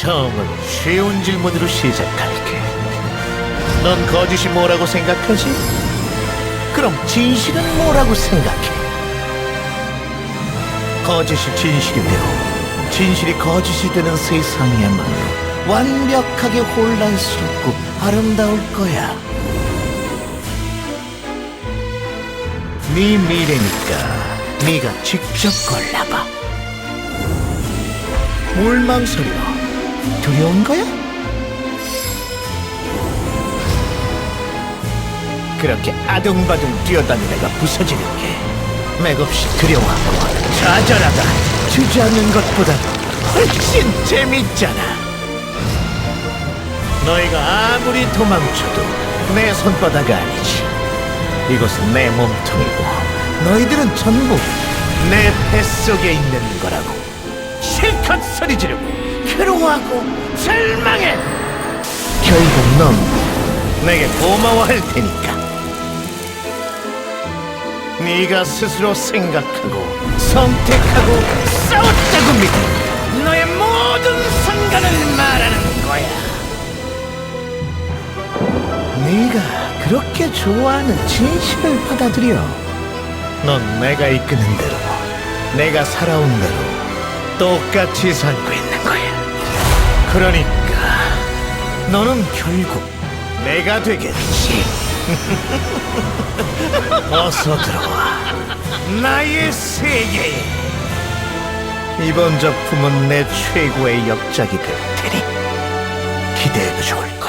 처음은 쉬운 질문으로 시작할게. 넌 거짓이 뭐라고 생각하지? 그럼 진실은 뭐라고 생각해? 거짓이 진실이 되고 진실이 거짓이 되는 세상이야말로 완벽하게 혼란스럽고 아름다울 거야. 네 미래니까 네가 직접 골라봐. 뭘 망설여? 두려운 거야? 그렇게 아둥바둥 뛰어다니다가 부서지는 게 맥없이 두려워하고 좌절하다 주저앉는 것보다 훨씬 재밌잖아. 너희가 아무리 도망쳐도 내 손바닥 아니지. 이곳은 내 몸통이고 너희들은 전부 내 뱃속에 있는 거라고. 실컷 소리 지르고 괴로워하고 절망해. 결국 넌 내게 고마워할 테니까. 네가 스스로 생각하고 선택하고 싸웠다고 믿어 너의 모든 상관을 말하는 거야. 네가 그렇게 좋아하는 진실을 받아들여. 넌 내가 이끄는 대로, 내가 살아온 대로 똑같이 살고 있는 거야. 그러니까 너는 결국 내가 되겠지. 어서 들어와. 나의 세계에. 이번 작품은 내 최고의 역작이 될 테니 기대해도 좋을 거야.